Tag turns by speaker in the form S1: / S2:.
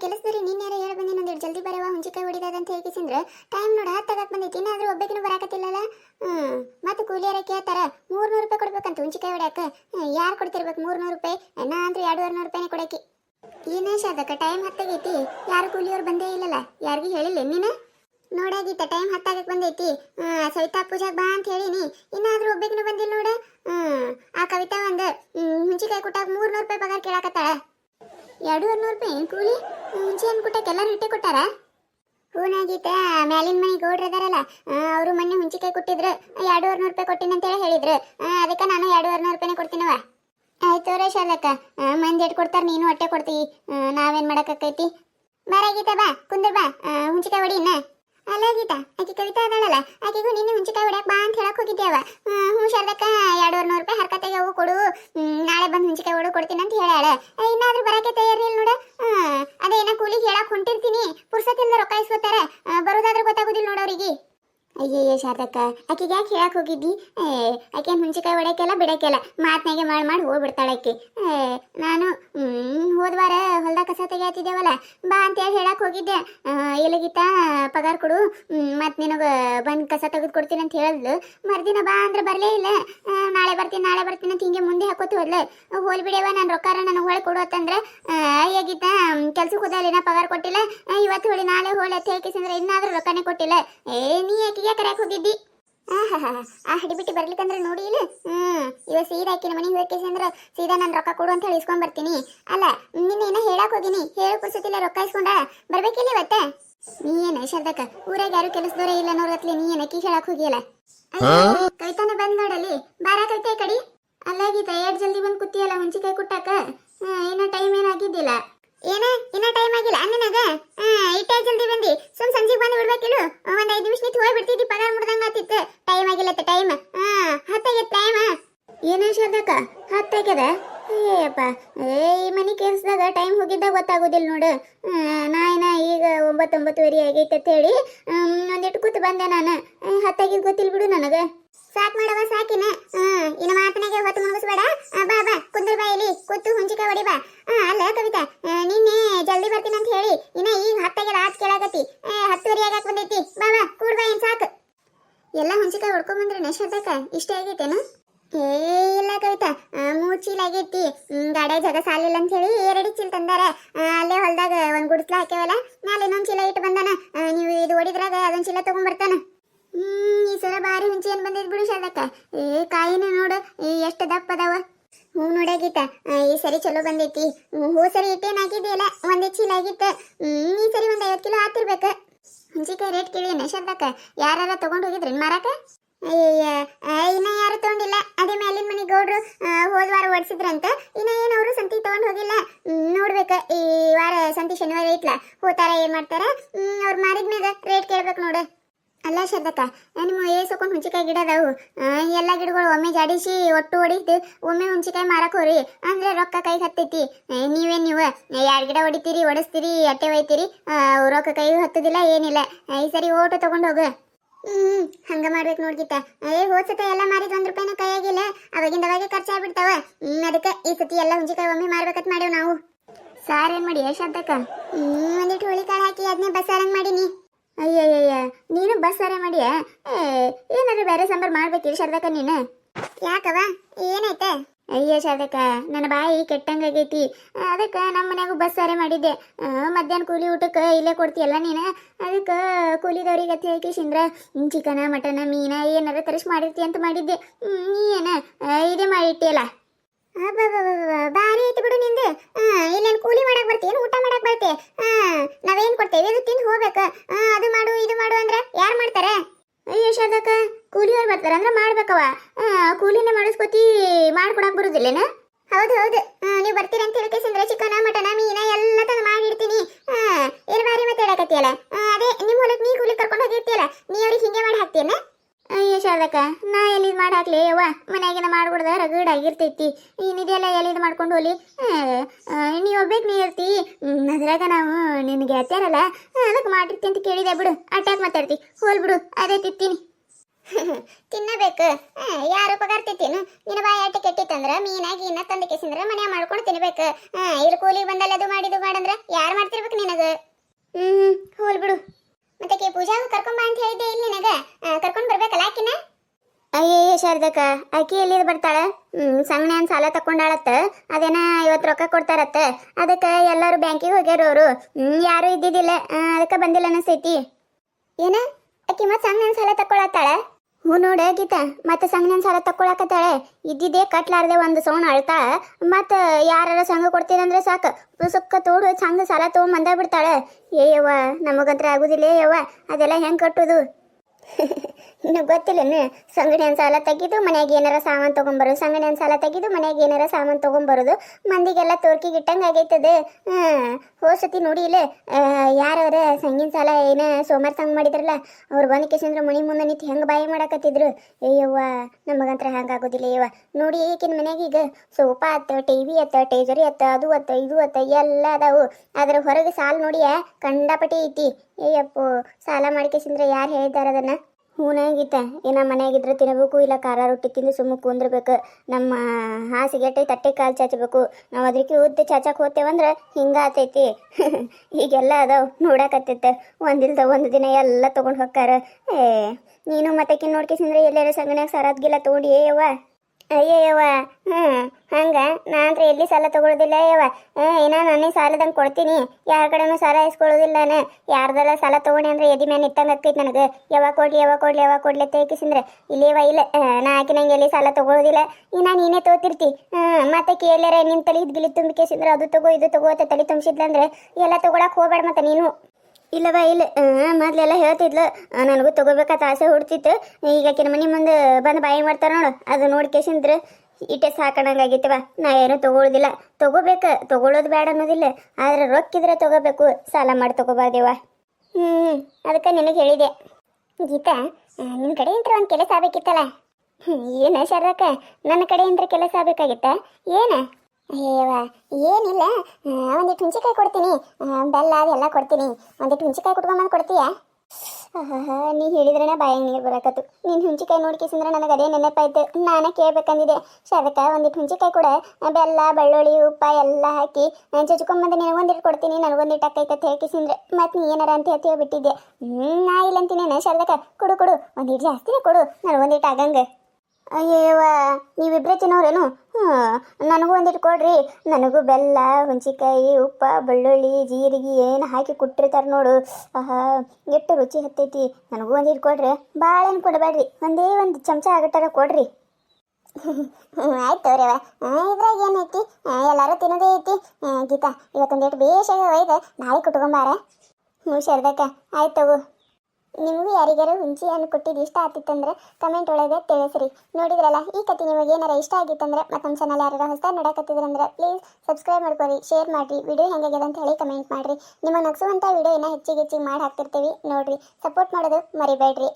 S1: ಕೆಲಸದವ್ರಿ ನಿನ್ನೆ ಹೇಳಿ ಬಂದಿನ ಒಂದೆರಡು ಜಲ್ದಿ ಬರವ ಹುಂಚಿಕಾಯಿ ಹೊಡಿದಾದ ಅಂತ ಹೇಳಿಸಿಂದ್ರೆ ಟೈಮ್ ನೋಡ ಹತ್ತಾಗಕ್ಕೆ ಬಂದೈತಿ. ಇನ್ನಾದ್ರೂ ಒಬ್ಬಕಿನೂ ಬರಾಕತ್ತಿಲ್ಲಲ್ಲ? ಹ್ಮ್. ಮತ್ತೆ ಕೂಲಿಯರ ಕೇಳ್ತಾರ? ಮೂರ್ನೂರು ರೂಪಾಯಿ ಕೊಡ್ಬೇಕಂತ ಹುಂಚಿಕಾಯಿ ಹೊಡ್ಯಾಕ? ಯಾರು ಕೊಡ್ತಿರ್ಬೇಕು ಮೂರ್ನೂರು ರೂಪಾಯಿ? ನಾ ಅಂದ್ರೆ ಎರಡೂವರೆ ನೂರು ರೂಪಾಯಿನೇ ಕೊಡಕ್ಕೆ. ಏನೇಶ್ ಅದಕ್ಕೆ ಟೈಮ್ ಹತ್ತಾಗೈತಿ. ಯಾರು ಕೂಲಿಯವ್ರು ಬಂದೇ ಇಲ್ಲಲ್ಲ? ಯಾರಿಗೂ ಹೇಳಿಲ್ಲ ನೀನು ನೋಡಾಗಿತ್ತ ಟೈಮ್ ಹತ್ತಾಗಕ್ಕೆ ಬಂದೈತಿ. ಸವಿತಾ ಪೂಜಾಗ ಬಾ ಅಂತ ಹೇಳಿನಿ. ಇನ್ನಾದ್ರೂ ಒಬ್ಬಕಿನೂ ಬಂದಿಲ್ಲ ನೋಡ? ಆ ಕವಿತಾ ಒಂದು ಹುಂಚಿಕಾಯಿ ಕೊಟ್ಟಾಗ ಮೂರ್ನೂರು ರೂಪಾಯಿ ಪಗಾರ ಕೇಳಾಕತ್ತಾಳ. ಎರಡೂವರೆ ನೂರು ರೂಪಾಯಿ ಕೂಲಿ? ಹುಂಚಿ ಹಣ್ಣು ಕುಟ್ಟಕ್ಕೆ ಎಲ್ಲರೂ ಇಟ್ಟೆ ಕೊಟ್ಟಾರ? ಹೂನಾಗೀತ ಮ್ಯಾಲಿನ ಮನೆ ಗೌಡ್ರ ಅದಾರಲ್ಲ ಅವರು ಮೊನ್ನೆ ಹುಂಚಿಕಾಯಿ ಕೊಟ್ಟಿದ್ರು. ಎರಡೂವರೆ ನೂರು ರೂಪಾಯಿ ಕೊಟ್ಟಿನ ಅಂತ ಹೇಳಿ ಹೇಳಿದ್ರು ಅದಕ್ಕೆ ನಾನು ಎರಡೂವರೆ ನೂರು ರೂಪಾಯಿನೇ ಕೊಡ್ತೀನವ ಆಯ್ತು ರೇ ಶಾಲಕ್ಕ ಮಂದಿ ಎಟ್ ಕೊಡ್ತಾರೆ, ನೀನು ಹೊಟ್ಟೆ ಕೊಡ್ತೀವಿ ನಾವೇನ್ ಬರಾಗಿತ್ತ ಬಾರ ಬಾ, ಕುಂದ್ರ ಬಾ. ಹುಂಚಿಕಾಯಿ ಹೊಡಿ ಇನ್ನ. ಅಲ್ಲ ಗೀತಾ, ಆಕಿ ಕವಿತಾ ಅದಾಳಲ್ಲ, ಆಕೆಗೂ ನಿನ್ನೆ ಹುಂಚಿಕಾಯಿ ಹೊಡ್ಯಾಕ ಬಾ ಅಂತ ಹೇಳಕ್ ಹೋಗಿದ್ದೇವ. ಹ್ಞೂ ಶಾರದಕ್ಕ ಎರಡೂವರೆ ನೂರು ರೂಪಾಯಿ ಹರ್ಕತೆಗೆ ಅವು ಕೊಡು. ನಾಳೆ ಬಂದು ಹುಂಚಿಕಾಯಿ ಹೊಡು ಕೊಡ್ತೀನಿ ಅಂತ ಹೇಳ್ಯಾಳ ಇನ್ನಾದ್ರೂ ಬರಕ್ಕೆ ತಯಾರಿ ಇಲ್ಲ ನೋಡ. ಅದೇ ಏನ ಕೂಲಿಗೆ ಹೇಳಕ್ ಹೊಂಟಿರ್ತೀನಿ. ಪುರ್ಸತ್ತಿಂದ ರೊಕ್ಕ ಇಸ್ಕೋತಾರ ಆ, ಬರೋದಾದ್ರೆ ಗೊತ್ತಾಗೋದಿಲ್ಲ ನೋಡೋರಿಗೆ ಅಯ್ಯಯ್ಯ ಶಾರದಕ್ಕ ಆಕೆಗೆ ಯಾಕೆ ಹೇಳಕ್ ಹೋಗಿದ್ದಿ? ಏ, ಆಕೆ ಹುಂಚಿಕಾಯಿ ಹೊಡೆಯಕ್ಕೆಲ್ಲ ಬಿಡಕ್ಕೆಲ್ಲ ಮಾತ್ನಾಗೆ ಮಾಡಿ ಮಾಡಿ ಹೋಗ್ಬಿಡ್ತಾಳೆ ಆಕೆ. ನಾನು ಹೋದ್ವಾರ ಹೊಲ್ದಾಗ ಕಸ ತೆಗಿಯತ್ತಿದ್ದೇವಲ್ಲ ಬಾ ಅಂತೇಳಿ ಹೇಳಕ್ ಹೋಗಿದ್ದೆ. ಎಲ್ಲಿಗಿತ್ತ ಪಗಾರ ಕೊಡು ಮತ್ತು ನಿನಗೆ ಬಂದು ಕಸ ತೆಗೆದು ಕೊಡ್ತೀನಿ ಅಂತ ಹೇಳಿದ್ಲು. ಮರ್ದಿನ ಬಾ ಅಂದ್ರೆ ಬರಲೇ ಇಲ್ಲ. ನಾಳೆ ಬರ್ತೀನಿ ನಾಳೆ ಬರ್ತೀನಿ ಅಂತ ಹಿಂಗೆ ಮುಂದೆ ಹಾಕೋತು ಹೋಲ್ ಬಿಡೇವ ನಾನು ರೊಕ್ಕಾರ ನನಗೆ ಹೊಳೆ ಕೊಡು ಅಂತಂದ್ರೆ ಹೇಗಿತ್ತ ಕೆಲ್ಸಕ್ಕೆ ಹೋದಲ್ಲಿ ಪಗಾರ್ ಕೊಟ್ಟಿಲ್ಲ. ಇವತ್ತು ಹೊಳಿ ನಾಳೆ ಹೋಳಿ ಅಂತ ಹೇಳ್ಕೇಸಂದ್ರೆ ಇನ್ನಾದ್ರೂ ರೊಕ್ಕನೇ ಕೊಟ್ಟಿಲ್ಲ. ಏ, ನೀ ಯಾಕಿಗೆ ಕರೆಯಕ್ಕೆ ಹೋಗಿದ್ದಿ. ಆ ಹಿಡಿಬಿಟ್ಟು ಬರ್ಲಿಕ್ಕಂದ್ರೆ ನೋಡಿ ಇಲ್ಲ ಹ್ಮ್ ಇವ ಸೀದಾ ಆಕಿನ ಮನೆಗೆ ಅಂದ್ರೆ ಸೀದಾ ನಾನು ರೊಕ್ಕ ಕೊಡು ಅಂತ ಹೇಳಿ ಇಸ್ಕೊಂಡ್ ಬರ್ತೀನಿ. ಅಲ್ಲ ನಿನ್ನ ಏನೋ ಹೇಳಕ್ ಹೋಗಿನಿ. ಹೇಳಿ ಕೊಡ್ಸತಿಲ್ಲ ರೊಕ್ಕ ಇಸ್ಕೊಂಡ. ಬರ್ಬೇಕಿಲ್ಲ ಇವತ್ತೆ? ನೀ ಏನ ಶಬ್ದಕ್ಕ? ಊರಾಗ ಯಾರು ಕೆಲಸದವರೇ ಇಲ್ಲ ನೋಡತ್ಲಿ ನೀ ಏನಕ್ಕಿ ಹೇಳಕ್ ಹೋಗಿಯಲ್ಲ? ಕೈತಾನೆ ಬಂದ್ ನೋಡಲಿ ಬಾರ ಕೈತೆ ಕಡಿ. ಅಲ್ಲಾಗಿ ತಯಾರ್ ಎರಡ್ ಜಲ್ದಿ ಬಂದ್ ಕುತ್ತಿಯಲ್ಲ ಹುಂಚಿಕಾಯಿ ಕುಟ್ಟಾಕ? ಹ್ಮ್ ಏನೋ ಟೈಮ್ ಏನಾಗಿದ್ದಿಲ್ಲ ಏನ? ಇನ್ನ ಟೈಮ್ ಆಗಿಲ್ಲ. ನಿನಗ ಇಟ್ಟೆ ಜಲ್ದಿ ಬಂದಿ. ಸುಮ್ ಸಂಜೆಗೆ ಬಂದು ಬಿಡ್ಬೇಕಿಲ್ಲ? ಒಂದ್ ಐದು ನಿಮಿಷ ನಿಂತು ಹೋಗಿ ಬಿಡ್ತಿದ್ದಿ. ಪಗಾರ ಮುಡ್ದಂಗ ಆತಿತ್ತು. ಟೈಮ್ ಆಗಿಲ್ಲತ್ತ ಟೈಮ್ ಹಾ ಟೈಮ್ ಏನ ಶಾರದಕ್ಕ? ಹತ್ತಾಗ್ಯದ? ಏಯಪ್ಪ. ಏ ಈ ಮನೆ ಕೆಲ್ಸದಾಗ ಟೈಮ್ ಹೋಗಿದ್ದಾಗ ಗೊತ್ತಾಗೋದಿಲ್ಲ ನೋಡು. ನಾ ಏನ ಈಗ ಒಂಬತ್ತು ಒಂಬತ್ತುವರೆ ಆಗೈತೆ ಅಂತ ಹೇಳಿ ಒಂದಿಟ್ಟು ಕೂತು ಬಂದೆ ನಾನು. ಆ, ಹತ್ತಾಗಿದ್ ಗೊತ್ತಿಲ್ಲ ಬಿಡು ನನಗೆ. ಸಾಕ್ ಮಾಡವ ಸಾಕಿನ ಹ್ಮ್ ಇನ್ನು ಮಾತನಾಗೆ ಹೊತ್ತು ಮುಗಿಸ್ಬೇಡ ಆ, ಬಾ ಬಾ ಕುಂದ್ರ ಬಾ ಇಲ್ಲಿ ಕೂತು ಹುಂಚಿಕಾಯಿ ಹೊಡಿ ಬಾ ಆ, ಅಲ್ಲ ಕವಿತಾ ಆ, ನಿನ್ನೆ ಜಲ್ದಿ ಬರ್ತೀನಿ ಅಂತ ಹೇಳಿ ಇನ್ನ ಈಗ ಹತ್ತಾಗೆಲ್ಲ ಆತ್ ಕೇಳಾಕತಿ ಆ, ಹತ್ತುವರೆ ಆಗಕ್ ಬಂದೈತಿ ಬಾ ಬಾ ಕೂಡ್ ಬಾ ಏನ್ ಸಾಕು ಎಲ್ಲ ಹುಂಚಿಕಾಯಿ ಹೊಡ್ಕೊಂಬಂದ್ರೆ ನೆಶದಕ್ಕ ಇಷ್ಟ ಆಗೈತೇನು? ಏ, ಇಲ್ಲ ಕವಿತಾ. ಮೂರು ಚೀಲ ಆಗೈತಿ. ಗಾಡಿ ಜಾಗ ಸಾಲಿಲ್ಲ ಅಂತ ಹೇಳಿ ಎರಡು ಚೀಲ ತಂದಾರ. ಅಲ್ಲೇ ಹೊಲ್ದಾಗ ಒಂದ್ ಗುಡಿಸ್ಲ ಹಾಕ್ಯವಲ್ಲ, ಮ್ಯಾಲೆ ಇನ್ನೊಂದ್ ಚೀಲ ಇಟ್ಟು ಬಂದಾನ. ನೀವು ಇದು ಹೊಡಿದ್ರಾಗ ಅದೊಂದ್ ಚೀಲ ತಗೊಂಡ್ಬರ್ತಾನ ಹ್ಮ್, ಈ ಸಲ ಬಾರಿ ಹುಂಚಿ ಏನ್ ಬಂದಿದ್ ಬಿಡು ಶಾಲಕ್ಕ ಏ, ಕಾಯಿನ ನೋಡು ಏ, ಎಷ್ಟು ದಪ್ಪ ಅದಾವ ಹ್ಞೂ ನೋಡಾಗಿತ್ತ ಈ ಸರಿ ಚಲೋ ಬಂದೈತಿ ಹ್ಮ್, ಹೋ ಸರಿ ಇಟ್ಟೇನಾಗಿದೆಯಲ್ಲ ಒಂದೇ ಚೀಲ ಆಗಿತ್ತ ಹ್ಮ್ ಈ ಸರಿ ಒಂದ್ ಐವತ್ತು ಕಿಲೋ ಆತಿರ್ಬೇಕ ಹುಂಚಿಕಾಯಿ ರೇಟ್ ಕೇಳಿ ಶಬ್ದಕ್ಕ ಯಾರ ತಗೊಂಡ್ ಹೋಗಿದ್ರಿ ಮಾರಾಕ ಅಯ್ಯಯ್ಯ ಆ, ಇನ್ನ ಯಾರು ತಗೊಂಡಿಲ್ಲ ಅದೇ ಮೇಲಿನ ಹೋದ ಗೌಡ್ರು ಆ, ವಾರ ಓಡಿಸಿದ್ರಂತ. ಇನ್ನ ಏನು ಅವರು ಸಂತಿ ತಗೊಂಡ್ ಹೋಗಿಲ್ಲ. ನೋಡ್ಬೇಕು. ಈ ವಾರ ಸಂತಿ ಶನಿವಾರ ಐತ್ಲ. ಹೋತಾರ ಏನ್ ಮಾಡ್ತಾರ? ಅವ್ರು ಮಾರಿದ್ಮ್ಯಾಗ ರೇಟ್ ಕೇಳ್ಬೇಕು ನೋಡು. ಅಲ್ಲ ಶಬ್ದಕ್ಕ ನಿಮ್ಮ ಏಸಕೊಂಡ್ ಹುಂಚಿಕಾಯಿ ಗಿಡ ಅದಾವು. ಎಲ್ಲ ಗಿಡಗಳು ಒಮ್ಮೆ ಜಾಡಿಸಿ ಒಟ್ಟು ಹೊಡಿತು ಒಮ್ಮೆ ಹುಂಚಿಕಾಯಿ ಮಾರಕ್ಕೆ ಹೋರಿ ಅಂದ್ರೆ ರೊಕ್ಕ ಕೈಗೆ ಹತ್ತೈತಿ. ನೀವೇ ನೀವು? ಎರಡು ಗಿಡ ಹೊಡಿತೀರಿ ಹೊಡಿಸ್ತೀರಿ ಅಟ್ಟೆ ಒಯ್ತೀರಿ? ರೊಕ್ಕ ಕೈಗೆ ಹತ್ತದಿಲ್ಲ ಏನಿಲ್ಲ. ಈ ಸರಿ ಓಟು ತಗೊಂಡ್ ಹೋಗು. ಹ್ಮ್, ಹಂಗ ಮಾಡ್ಬೇಕು ನೋಡ್ಗಿತ್ತ ಏ, ಹೋದ್ ಸತ ಎಲ್ಲ ಮಾರಿದ್ ಒಂದ್ ರೂಪಾಯಿನ ಕೈಯಾಗಿಲ್ಲ. ಅವಾಗಿಂದ ಅವಾಗೆ ಖರ್ಚಾಗ್ಬಿಡ್ತಾವ. ಹ್ಮ್, ಅದಕ್ಕೆ ಈ ಸತಿ ಎಲ್ಲ ಹುಂಜಿಕಾಯಿ ಒಮ್ಮೆ ಮಾರ್ಬೇಕತ್ ಮಾಡೇವ್ ನಾವು. ಸಾರ್ ಏನ್ ಮಾಡಿ ಶಬ್ದಕ್ಕ ಹ್ಮ್ ಒಂದಿಟ್ಟು ಹುಳಿ ಕಾಳು ಹಾಕಿ ಅದನ್ನೇ ಬಸ್ಸಾರಂಗ್ ಮಾಡೀನಿ. ಅಯ್ಯಯ್ಯಯ್ಯ, ನೀನು ಬಸ್ಸಾರೆ ಮಾಡಿಯ? ಏ, ಏನಾದ್ರು ಬೇರೆ ಸಾಂಬಾರ್ ಮಾಡ್ಬೇಕಿಲ್ಲ ಶರ್ದಕ್ಕ ನೀನು? ಯಾಕವ ಏನಾಯ್ತ? ಅಯ್ಯ ಶಾರದಕ್ಕ ನನ್ನ ಬಾಯಿ ಕೆಟ್ಟಂಗಾಗೈತಿ. ಅದಕ್ಕೆ ನಮ್ಮ ಬಸ್ ಬಸ್ಸಾರೆ ಮಾಡಿದ್ದೆ. ಮಧ್ಯಾಹ್ನ ಕೂಲಿ ಊಟಕ್ಕೆ ಇಲ್ಲೇ ಕೊಡ್ತೀಯಲ್ಲ ನೀನು? ಅದಕ್ಕೆ ಕೂಲಿದವ್ರಿಗೆ ಅತಿ ಹಾಕಿಸಿಂದ್ರ ಚಿಕನ ಮಟನ ಮೀನ ಏನಾರ ತರಿಸಿ ಮಾಡಿರ್ತಿ ಅಂತ ಮಾಡಿದ್ದೆ. ನೀ ಏನ? ಇದೇ ಮಾಡಿಟ್ಟಿಯಲ್ಲ? ಬಾರಿ ಐತಿ ಬಿಡು ನಿಂದು. ಇಲ್ಲೇನ್ ಕೂಲಿ ಮಾಡಕ್ ಬರ್ತೀಯ ಊಟ ಮಾಡಕ್ ಬರ್ತೀಯ ಆ, ನಾವೇನ್ ಕೊಡ್ತೇವೆ? ಇದು ತಿಂದು ಹೋಗ್ಬೇಕ. ಅದು ಮಾಡು ಇದು ಮಾಡು ಅಂದ್ರೆ ಯಾರು ಮಾಡ್ತಾರೆ? ಅಯ್ಯೋ ಶಾದಕ ಕೂಲಿಯವ್ರು ಬರ್ತಾರ ಅಂದ್ರೆ ಮಾಡ್ಬೇಕವ ಕೂಲಿನ ಮಾಡಿಸ್ಕೊತಿ ಮಾಡ್ಕೊಡಕ್ ಬರುದಿಲ್ಲೇನ? ಹೌದು ಹೌದು. ನೀವು ಬರ್ತೀರ ಅಂತ ಹೇಳ್ಕೇಸಂದ್ರೆ ಚಿಕನ ಮಟನ, ಮೀನ ಎಲ್ಲ ತಂದು ಮಾಡಿಡ್ತೀನಿ ಏನ್ ಬಾರಿ ಮತ್ತೆ ಹೇಳಕತ್ತಿಯಲ್ಲ? ಅದೇ ನಿಮ್ಮ ಹೊಲಕ್ಕೆ ನೀ ಕೂಲಿ ಕರ್ಕೊಂಡು ಹೋಗಿರ್ತೀಯಲ್ಲ? ನೀ ಅವ್ರಿಗೆ ಹಿಂಗೆ ಮಾಡಿ ಹಾಕ್ತೀಯನ? ಅಯ್ಯೋ ಶಾರದಕ್ಕ ನಾ ಎಲ್ಲಿದ್ ಮಾಡಿ ಹಾಕ್ಲಿ? ಯವ್ವ ಮನ್ಯಾಗಿನ ಮಾಡ್ಬಿಡ್ದ ರಗಡ್ ಆಗಿರ್ತೈತಿ ನೀನಿದೆಲ್ಲ ಎಲ್ಲಿದ್ ಮಾಡ್ಕೊಂಡು ಹೋಲಿ? ನೀ ಒಬ್ಬೇಕು ನೀ ಇರ್ತಿ ಹ್ಮ್, ಅದ್ರಾಗ ನಾವು ನಿನಗೆ ಹೇಳ್ತಾರಲ್ಲ ಅದಕ್ಕೆ ಮಾಡಿರ್ತಿ ಅಂತ ಕೇಳಿದೆ ಬಿಡು. ಅಟ್ಯಾಕ್ ಮಾತಾಡ್ತಿ. ಹೋಲ್ ಬಿಡು ಅದೇ ತಿತ್ತೀನಿ ತಿನ್ನಬೇಕು. ಯಾರು ಪಗಾರ ತಿತ್ತೀನು ನಿನ್ನ ಬಾಯಿ ಆಟ ಕೆಟ್ಟಿತ್ತಂದ್ರ ಮೀನಾಗಿ ಇನ್ನ ತಂದ ಕೆಸಿಂದ್ರ ಮನೆ ಮಾಡ್ಕೊಂಡು ತಿನ್ಬೇಕು. ಇಲ್ಲಿ ಕೂಲಿಗೆ ಬಂದಲ್ಲ ಅದು ಮಾಡಿದು ಮಾಡಂದ್ರ ಯಾರು ಮಾಡ್ತಿರ್ಬೇಕು ನಿನಗ? ಮತ್ತೆ ಪೂಜಾ ಕರ್ಕೊಂಬಾ ಅಂತ ಹೇಳಿದ್ದೆ ಇಲ್ಲಿ ನನಗೆ? ಕರ್ಕೊಂಡು ಬರ್ಬೇಕಲ್ಲ ಆಕಿನ? ಅಯ್ಯಯ್ಯ ಶಾರದಕ್ಕ ಆಕಿ ಎಲ್ಲಿದ್ ಬರ್ತಾಳೆ? ಸಂಗಣೆ ಅಂತ ಸಾಲ ತಕೊಂಡಾಳತ್ತ ಅದೇನ ಇವತ್ತು ರೊಕ್ಕ ಕೊಡ್ತಾರತ್ತ. ಅದಕ್ಕೆ ಎಲ್ಲರೂ ಬ್ಯಾಂಕಿಗೆ ಹೋಗ್ಯಾರ ಅವರು ಯಾರು ಇದ್ದಿದ್ದಿಲ್ಲ. ಅದಕ್ಕೆ ಬಂದಿಲ್ಲ ಅನಿಸ್ತೈತಿ. ಏನ? ಆಕಿ ಮತ್ತೆ ಸಂಗಣೆ ಸಾಲ ತಕೊಳತ್ತಾಳ ಹ್ಞೂ ನೋಡ ಗೀತಾ, ಮತ್ತೆ ಸಂಘನ ಸಾಲ ತಕ್ಕೊಳಕತ್ತಾಳೆ. ಇದ್ದಿದ್ದೇ ಕಟ್ಲಾರ್ದೆ ಒಂದು ಸೌಣ್ ಅಳ್ತಾಳ. ಮತ್ತೆ ಯಾರ ಸಂಘ ಕೊಡ್ತೀರಂದ್ರೆ ಸಾಕು. ಪುಸಕ್ಕ ತೋಡು ಸಂಘ ಸಾಲ ತಗೊಂಡ್ ಬಂದಾಗ ಬಿಡ್ತಾಳೆ. ಏ ಯವ್ವ, ನಮಗಂತ್ರ ಆಗುದಿಲ್ಲ ಯವ್ವ, ಅದೆಲ್ಲ ಹೆಂಗ್ ಕಟ್ಟುದು? ನಿನಗೆ ಗೊತ್ತಿಲ್ಲನ ಒಂದು ಸಾಲ ತೆಗೆದು ಮನ್ಯಾಗ ಏನಾರ ಸಾಮಾನು ತೊಗೊಂಬರೋದು, ಸಂಗಡಿಯನ್ ಸಾಲ ತೆಗೆದು ಮನ್ಯಾಗ ಏನಾರ ಸಾಮಾನು ತೊಗೊಂಬರೋದು, ಮಂದಿಗೆಲ್ಲ ತೋರ್ಕಿಗೆ ಇಟ್ಟಂಗೆ ಆಗೈತದೆ. ಹಾಂ, ಹೋಸತಿ ನೋಡಿ ಇಲ್ಲ ಯಾರವ್ರ ಸಂಗಿನ ಸಾಲ ಏನ ಸೋಮಾರ್ ಸಂಗ್ ಮಾಡಿದ್ರಲ್ಲ, ಅವ್ರು ಬಂದು ಕೇಸಂದ್ರೆ ಮನಿ ಮುಂದೆ ನಿಂತು ಹೆಂಗೆ ಬಾಯಿ ಮಾಡಕತ್ತಿದ್ರು. ಅಯ್ಯವ್ವ ನಮಗಂತ್ರ ಹಂಗೆ ಆಗೋದಿಲ್ಲ ಯವ್ವ ನೋಡಿ ಈಗಿನ ಮನ್ಯಾಗ ಈಗ ಸೋಫಾ ಅತ್ತ ಟಿ ವಿ ಅತ್ತ, ಟೇಜರಿ ಅತ್ತ, ಅದು ಅತ್ತ, ಇದು ಅತ್ತ, ಎಲ್ಲ ಅದಾವು. ಅದ್ರ ಹೊರಗೆ ಸಾಲ ನೋಡಿಯ ಕಂಡಾಪಟಿ ಐತಿ. ಏಯಪ್ಪು ಸಾಲ ಮಾಡ್ಕೇಸಂದ್ರೆ ಯಾರು ಹೇಳಿದ್ದಾರೆ ಅದನ್ನ? ಹೂನಾಗಿತ್ತ ಏನ ಮನೆಯಾಗಿದ್ರೆ ತಿನ್ನಬೇಕು ಇಲ್ಲ, ಖಾರ ರೊಟ್ಟಿ ತಿಂದು ಸುಮ್ಮ ಕುಂದ್ರಬೇಕು. ನಮ್ಮ ಹಾಸಿಗೆಟ್ಟೆ ತಟ್ಟೆ ಕಾಲು ಚಾಚಬೇಕು. ನಾವು ಅದಕ್ಕೆ ಉದ್ದ ಚಾಚಕ್ ಹೋಗ್ತೇವಂದ್ರೆ ಹಿಂಗಾತೈತಿ ಈಗೆಲ್ಲ ಅದಾವ, ನೋಡಕತ್ತೈತೆ. ಒಂದಿಲ್ದ ಒಂದು ದಿನ ಎಲ್ಲ ತೊಗೊಂಡು ಹೋಗ್ತಾರ. ಏ, ನೀನು ಮತ್ತೆ ನೋಡ್ಕೇಸಿಂದ್ರೆ ಎಲ್ಲಾರ ಸಂಗನ್ಯಾಗ ಸರದ್ಗಿಲ್ಲ ತೊಗೊಂಡು ಏಯವ್ವ ಅಯ್ಯಯ್ಯವ್ವ ಹ್ಞೂ ಹಂಗ? ನಾ ಅಂದ್ರೆ ಎಲ್ಲಿ ಸಾಲ ತಗೊಳ್ಳೋದಿಲ್ಲ ಯವ್ವ ಏನ ನಾನೇ ಸಾಲದಂಗೆ ಕೊಡ್ತೀನಿ. ಯಾರ ಕಡೆನೂ ಸಾಲ ಇಸ್ಕೊಳ್ಳೋದಿಲ್ಲ ಯಾರ್ದೆಲ್ಲ ಸಾಲ ತೊಗೊಂಡೆ ಅಂದ್ರೆ ಎದಿ ಮ್ಯಾನ್ ಇಟ್ಟಂಗೆ ಆಗ್ತೈತೆ ನನಗೆ. ಯಾವಾಗ ಕೊಡ್ಲಿ ಯಾವಾಗ ಕೊಡ್ಲಿ ಯಾವಾಗ ಕೊಡ್ಲಿ ತೇಕಿಸಿಂದ್ರೆ ಇಲ್ಲೇವ ಇಲ್ಲ ನಾ ಆಕಿ ನಂಗೆ ಎಲ್ಲಿ ಸಾಲ ತಗೊಳ್ಳೋದಿಲ್ಲ ಇನ್ನ ನೀನೇ ತಗೋತಿರ್ತಿ ಹ್ಞೂ ಮತ್ತೆ ಕೇಳ್ಯಾರ ನಿನ್ನ ತಲೆ ಗಿಲಿ ತುಂಬಿಕೇಸಿಂದ್ರೆ ಅದು ತಗೋ, ಇದು ತಗೋ ಅಂತ ತಲೆ ತುಂಬಿಸಿದ್ಲಂದ್ರೆ ಎಲ್ಲ ತೊಗೊಳಕ್ಕೆ ಹೋಗ್ಬೇಡ ಮತ್ತೆ ನೀನು. ಇಲ್ಲವ, ಇಲ್ಲ ಮೊದಲೆಲ್ಲ ಹೇಳ್ತಿದ್ಲು ನನಗೂ ತಗೋಬೇಕಂತ ಆಸೆ ಹುಡ್ತಿತ್ತು. ಈಗ ಆಕಿನ ಮನೆ ಮುಂದೆ ಬಂದು ಬಾಯಿ ಮಾಡ್ತಾರ ನೋಡು, ಅದು ನೋಡಿ ಕೇಸಿಂದ್ರೆ, ಇಟ್ಟೆ ಸಾಕಣಂಗಾಗಿತ್ತವ. ನಾ ಏನು ತಗೊಳ್ಳೋದಿಲ್ಲ ತಗೋಬೇಕ ತಗೊಳ್ಳೋದು ಬೇಡ ಅನ್ನೋದಿಲ್ಲ. ಆದ್ರೆ ರೊಕ್ಕಿದ್ರೆ ತಗೋಬೇಕು, ಸಾಲ ಮಾಡಿ ತಗೋಬಾರ್ದೇವ. ಹ್ಞೂ ಅದಕ್ಕೆ ನಿನಗೆ ಹೇಳಿದೆ. ಗೀತಾ ನಿನ್ನ ಕಡೆಯಿಂದ ಒಂದು ಕೆಲಸ ಆಗ್ಬೇಕಿತ್ತಲ್ಲ? ಏನು ಶರಕ ನನ್ನ ಕಡೆಯಿಂದ ಕೆಲಸ ಆಗ್ಬೇಕಾಗಿತ್ತ? ಏನು? ಅಯ್ಯವ್ವ ಏನಿಲ್ಲ. ಒಂದು ಒಂದಿಟ್ಟು ಹುಂಚಿಕಾಯಿ ಕೊಡ್ತೀನಿ. ಬೆಲ್ಲ ಅದೆಲ್ಲ ಕೊಡ್ತೀನಿ. ಒಂದಿಟ್ಟು ಹುಂಚಿಕಾಯಿ ಕುಟ್ಕೊಂಬಂದು ಕೊಡ್ತೀಯಾ? ನೀ ಹೇಳಿದ್ರೇನೆ ಬಾಯಾಗ ನೀರು ಬರಕತ್ತು. ನೀನು ಹುಂಚಿಕಾಯಿ ನೋಡ್ಕೇಸಂದ್ರೆ ನನಗೆ ಅದೇ ನೆನಪಾಯ್ತು. ನಾನೇ ಕೇಳ್ಬೇಕಂದಿದೆ ಅದಕ್ಕೆ ಒಂದಿಟ್ಟು ಹುಂಚಿಕಾಯಿ ಕೂಡ. ಬೆಲ್ಲ, ಬೆಳ್ಳುಳ್ಳಿ, ಉಪ್ಪ ಎಲ್ಲ ಹಾಕಿ ಚುಚ್ಕೊಂಬಂದು ನಿನಗೊಂದಿಟ್ಟು ಕೊಡ್ತೀನಿ. ನನಗೊಂದಿಟ್ಟು ಅಕ್ಕೈತೆ ಅಂತ ಹೇಳ್ಕೇಸಿಂದ್ರೆ ಮತ್ತೆ ನೀ ಏನಾರ ಅಂತ ಹೇಳ್ತೀವಿ ಬಿಟ್ಟಿದ್ದೆ ಹ್ಞೂ ನಾ ಇಲ್ಲ ಅಂತೀನಿ ಶರದಕ್ಕ? ಕೊಡು ಕೊಡು. ಒಂದಿಟ್ಟು ಜಾಸ್ತಿನೇ ಕೊಡು. ನನಗೊಂದಿಟ್ಟು ಆಗಂಗೆ. ಅಯ್ಯವ್ವ ನೀವಿಬ್ಬರೇ ತಿನ್ನೋರೇನು? ಹ್ಞೂ ನನಗೂ ಒಂದಿಟ್ಟು ಕೊಡ್ರಿ. ನನಗೂ ಬೆಲ್ಲ ಹುಂಚಿಕಾಯಿ ಉಪ್ಪ, ಬೆಳ್ಳುಳ್ಳಿ, ಜೀರಿಗೆ ಏನು ಹಾಕಿ ಕೊಟ್ಟಿರ್ತಾರೆ ನೋಡು. ಆಹಾ, ಎಷ್ಟು ರುಚಿ ಹತ್ತೈತಿ. ನನಗೂ ಒಂದಿಟ್ಟು ಕೊಡ್ರಿ. ಭಾಳೇನು ಕೊಡಬೇಡ್ರಿ. ಒಂದೇ ಒಂದು ಚಮಚ ಆಗಟ್ಟಾರ ಕೊಡ್ರಿ. ಆಯ್ತು ತೋರವ ಇದ್ರಾಗ ಏನೈತಿ ಎಲ್ಲರೂ ತಿನ್ನೋದೇ ಐತಿ. ಗೀತಾ ಎಷ್ಟು ಬೇಷಾಗ ಒಯ್ದು ನಾಳೆ ಕುಟ್ಕೊಂಬಾರ ಹ್ಞೂ ಶರ್ದಕ್ಕ ಆಯ್ತು ತಗೋ. ನಿಮಗೂ ಯಾರಿಗಾರು ಹುಂಚಿ ಹಣ್ಣು ಕೊಟ್ಟಿದ್ದು ಇಷ್ಟ ಆಗ್ತಿತ್ತಂದ್ರೆ ಕಮೆಂಟ್ ಒಳಗೆ ತಿಳಿಸ್ರಿ. ನೋಡಿದ್ರಲ್ಲ, ಈ ಕತೆ ನಿಮಗೆ ಏನಾರ ಇಷ್ಟ ಆಗಿತ್ತಂದ್ರೆ ನಮ್ಮ ಚಾನಲ್ ಯಾರು ಹೊಸ ನೋಡಕತ್ತಿದ್ರಂದ್ರೆ ಪ್ಲೀಸ್ ಸಬ್ಸ್ಕ್ರೈಬ್ ಮಾಡ್ಕೊರಿ ಶೇರ್ ಮಾಡಿರಿ ವಿಡಿಯೋ ಹೆಂಗಾಗ್ಯದ ಅಂತ ಹೇಳಿ ಕಮೆಂಟ್ ಮಾಡಿರಿ. ನಿಮಗೆ ನಗಿಸುವಂಥ ವಿಡಿಯೋ ಏನೋ ಹೆಚ್ಚಿಗೆ ಹೆಚ್ಚಿಗೆ ಮಾಡಿ ಹಾಕ್ತಿರ್ತೀವಿ. ನೋಡ್ರಿ ಸಪೋರ್ಟ್ ಮಾಡೋದು ಮರಿಬೇಡ್ರಿ.